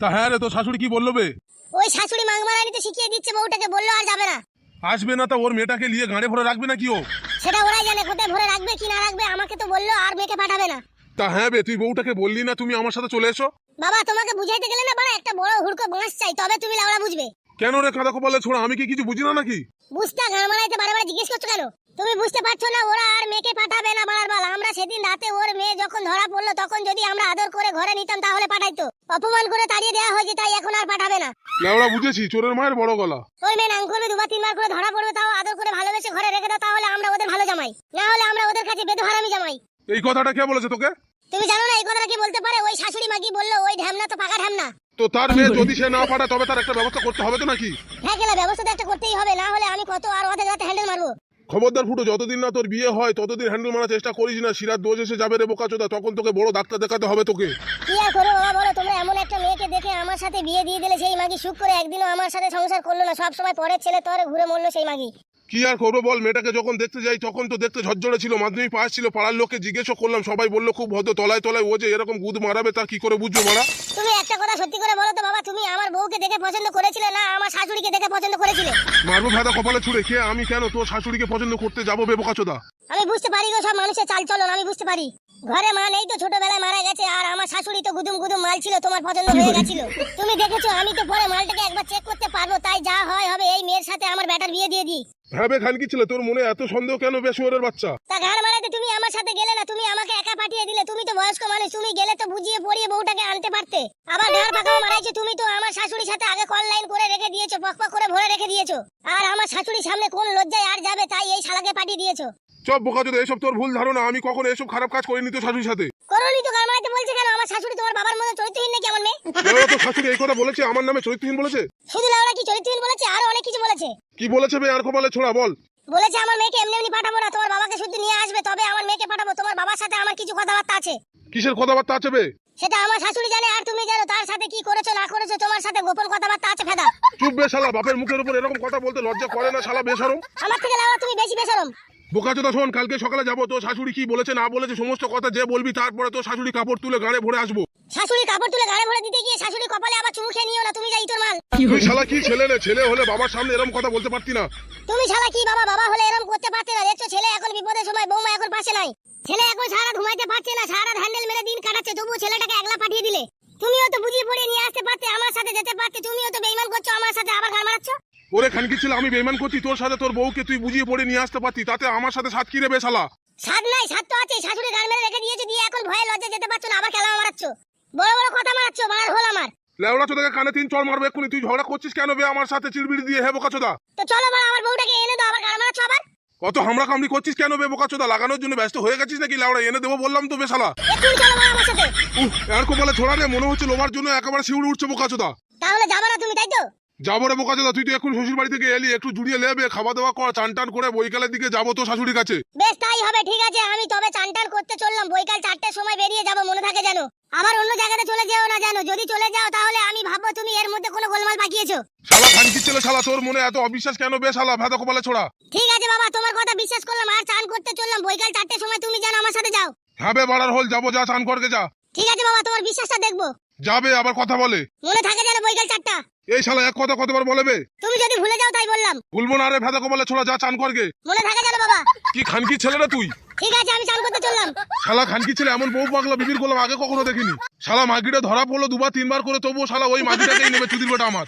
তা হ্যাঁ রে তো শাশুড়ি কি বলল বে? ওই শাশুড়ি মাংমারানি তো শিখিয়ে দিচ্ছে বউটাকে বলল আর যাবে না। আসবে না তা ওর মেয়েটাকে নিয়ে গাঁড়ে ভরে রাখবে না কি ও? সেটা ওরাই জানে কোথায় ভরে রাখবে কি না রাখবে আমাকে তো বলল আর মেয়েকে পাঠাবে না। তা হ্যাঁ বে তুই বউটাকে বললি না তুমি আমার সাথে চলে এসো। বাবা তোমাকে বুঝাইতে গেলে না বড় একটা বড় হুড়কো বাঁশ চাই তবে তুমি লাউড়া বুঝবে। কেন রে কাদা কপালে ছোড়া আমি কি কিছু বুঝি না নাকি? বুঝতে গান মারাইতে বারে বারে জিজ্ঞেস করছ কেন? তুমি বুঝতে পারছ না ওরা আর মেয়েকে পাঠাবে না বাড়ার বাল আমরা সেদিন রাতে ওর মেয়ে যখন ধরা পড়ল তখন যদি আমরা আদর করে ঘরে নিতাম তাহলে পাঠাইতো। অপমান করে তাড়িয়ে দেওয়া হয়েছে তাই এখন আর পাঠাবে না। লেওড়া বুঝেছি চোরের মায়ের বড় গলা। মেয়ে নাম করবে দুবার তিনবার করে ধরা পড়বে তাও আদর করে ভালোবেসে ঘরে রেখে দাও তাহলে আমরা ওদের ভালো জামাই। না হলে আমরা ওদের কাছে বেদহারামি জামাই। এই কথাটা কে বলেছে তোকে? তুমি জানো না এই কথাটা কি বলতে পারে? ওই শাশুড়ি মাগি বলল? ওই ঢ্যামনা তো পাকা ঢ্যামনা। তো তার মেয়ে যদি সে না তবে তার একটা ব্যবস্থা করতে হবে তো নাকি? হ্যাঁ গেলে ব্যবস্থা তো একটা করতেই হবে না হলে আমি কত আর রাতে হ্যান্ডেল খবরদার ফুটো, যতদিন না তোর বিয়ে হয়, ততদিন হ্যান্ডেল মারার চেষ্টা করিস না। শিরার দোষ এসে যাবে রে বোকাচোদা তখন তোকে বড় ডাক্তার দেখাতে হবে তোকে। কি আর করব বাবা বলো, তোমরা এমন একটা মেয়েকে দেখে আমার সাথে বিয়ে দিয়ে দিলে, সেই মাগি সুখ করে একদিনও আমার সাথে সংসার করল না। সব সময় পরের ছেলে তোর ঘুরে মরলো সেই মাগি। কি আর করব বল? মেয়েটাকে যখন দেখতে যাই তখন তো দেখতে ঝরঝরে ছিল মাধ্যমিক পাস ছিল পাড়ার লোককে জিজ্ঞেসও করলাম সবাই বলল খুব ভদ্র তলায় তলায় ও যে এরকম গুদ মারাবে তার কি করে বুঝব মারা তুমি একটা কথা সত্যি করে বলো তো বাবা তুমি আমার বউকে দেখে পছন্দ করেছিলে না আমার শাশুড়িকে দেখে পছন্দ করেছিলে? মারবো ভেদা কপালে ছুড়ে কে আমি কেন তোর শাশুড়িকে পছন্দ করতে যাব বে বোকাচোদা আমি বুঝতে পারি গো সব মানুষের চাল চলন আমি বুঝতে পারি। ঘরে মা নেই তো ছোটবেলায় মারা গেছে আর আমার শাশুড়ি তো গুদুম গুদুম মাল ছিল তোমার পছন্দ হয়ে গেছিল। তুমি দেখেছ আমি তো পরে মালটাকে একবার চেক করতে পারব তাই যা হয় হবে এই মেয়ের সাথে আমার ব্যাটার বিয়ে দিয়ে দিই। ভাবে খানকি ছিল? তোর মনে এত সন্দেহ কেন বেশুয়ারের বাচ্চা? তা ঘাড় মারাতে তুমি আমার সাথে গেলে না তুমি আমাকে একা পাঠিয়ে দিলে। তুমি তো বয়স্ক মানুষ তুমি গেলে তো বুঝিয়ে পড়িয়ে বউটাকে আনতে পারতে। আবার ঘাড় পাকাও মারাইছো তুমি তো আমার শাশুড়ির সাথে আগে কল লাইন করে রেখে দিয়েছ পক পক করে ভরে রেখে দিয়েছ। আর আমার শাশুড়ির সামনে কোন লজ্জায় আর যাবে তাই এই শালাকে পাঠিয়ে দিয়েছ। সব বোকাচোদা এসব তোর ভুল ধারণা আমি কখনো এসব খারাপ কাজ করিনি তো শাশুড়ির সাথে করনি তো ঘাড় মারাইতে বলছে কেন? আমার শাশুড়ি তোমার বাবার মতো চরিত্রহীন নাকি আমার মেয়ে? তো শাশুড়ি এই কথা বলেছে আমার নামে চরিত্রহীন বলেছে? শুধু লাউরা কি চরিত্রহীন বলেছে? আরও অনেক কিছু বলেছে। কি বলেছে বে আর কপালে ছোড়া বল। বলেছে আমার মেয়েকে এমনি এমনি পাঠাবো না তোমার বাবাকে শুধু নিয়ে আসবে তবে আমার মেয়েকে পাঠাবো তোমার বাবার সাথে আমার কিছু কথাবার্তা আছে। কিসের কথাবার্তা আছে বে? সেটা আমার শাশুড়ি জানে আর তুমি জানো তার সাথে কি করেছ না করেছ তোমার সাথে গোপন কথাবার্তা আছে ফেদা। চুপ বে শালা বাপের মুখের উপর এরকম কথা বলতে লজ্জা করে না শালা বেসরম আমার থেকে লাউরা তুমি বেশি বেসরম বোকাচোদা শোন কালকে সকালে যাব তোর শাশুড়ি কি বলেছে না বলেছে সমস্ত কথা যে বলবি তারপরে তোর শাশুড়ি কাপড় তুলে গাড়ে ভরে আসব। শাশুড়ি কাপড় তুলে গাড়ি ভরে দিতে গিয়ে শাশুড়ি কপালে আবার চুমু খেয়ে নিও না তুমি যা ইতর মাল। তুই শালা কি ছেলে রে? ছেলে হলে বাবার সামনে এরকম কথা বলতে পারতি না। তুমি শালা কি বাবা? বাবা হলে এরকম করতে পারতে না। দেখছ ছেলে এখন বিপদের সময় বৌমা এখন পাশে নাই। ছেলে এখন সারা ঘুমাইতে পারছে না সারা হ্যান্ডেল মেরে দিন কাটাচ্ছে তবু ছেলেটাকে একলা পাঠিয়ে দিলে। তুমিও তো বুঝিয়ে পড়িয়ে নিয়ে আসতে পারতে আমার সাথে যেতে পারতে তুমিও তো বেইমান করছ আমার সাথে আবার গান মারাচ্ছ। ওরে খানকি ছিল আমি বেমান করছি তোর সাথে তোর বউকে তুই বুঝিয়ে পড়ে নিয়ে আসতে পারতি তাতে আমার সাথে সাত কি রে বে শালা স্বাদ নাই স্বাদ তো আছে শাশুড়ি গান মেরে রেখে দিয়েছে দিয়ে এখন ভয়ে লজ্জা যেতে পারছ না আবার খেলা মারাচ্ছ। বড় বড় কথা মারাচ্ছ মারার হল আমার। লেওড়া চোদাকে কানে তিন চড় মারবে এক্ষুনি তুই ঝগড়া করছিস কেন বে আমার সাথে চিড়বিড়ি দিয়ে হে বোকাচোদা তো চলো বড় আমার বউটাকে এনে দাও আবার গান মারাচ্ছ আবার? কত হামলা কামড়ি করছিস কেন বে বোকাচোদা লাগানোর জন্য ব্যস্ত হয়ে গেছিস নাকি লেওড়া? এনে দেবো বললাম তো বে শালা এক্ষুনি চলো বড় আমার সাথে। উহ এর কপালে ছোড়া রে মনে হচ্ছে লোমার জন্য একেবারে শিউড়ে উঠছে বোকাচোদা তাহলে যাবে না তুমি তাই তো? যাব রে বোকাচোদা তুই তো এখন শ্বশুর বাড়ি থেকে এলি একটু জুড়িয়ে লেবে খাওয়া দাওয়া কর চান টান করে বৈকালের দিকে যাব তো শাশুড়ির কাছে। বেশ তাই হবে ঠিক আছে আমি তবে চান টান করতে চললাম বৈকাল চারটের সময় বেরিয়ে যাব মনে থাকে জানো আবার অন্য জায়গাতে চলে যেও না জানো যদি চলে যাও তাহলে আমি ভাববো তুমি এর মধ্যে কোনো গোলমাল পাকিয়েছো। শালা খানকি ছেলে শালা তোর মনে এত অবিশ্বাস কেন বে শালা ভেদা কপালে ছোড়া? ঠিক আছে বাবা তোমার কথা বিশ্বাস করলাম আর চান করতে চললাম বৈকাল চারটের সময় তুমি জানো আমার সাথে যাও। হ্যাঁ বে বাড়ার হল যাব যা চান করতে যা। ঠিক আছে বাবা তোমার বিশ্বাসটা দেখব। যাবে আবার কথা বলে। মনে থাকে যেন বৈকাল চারটা। এই শালা এক কথা কতবার বলবে? তুমি যদি ভুলে যাও তাই বললাম। ভুলবো না রে ভেদা কপালে ছোড়া যা চান করগে মনে থাকে যেন বাবা। কি খানকি ছেলে না তুই? ঠিক আছে আমি চান করতে চললাম। শালা খানকি ছেলে এমন বউ পাগলা বিবির করলাম আগে কখনো দেখিনি। শালা মাগিটা ধরা পড়ল দুবার তিনবার করে তবুও শালা ওই মাগিটাকেই নেবে চুদির বেটা আমার।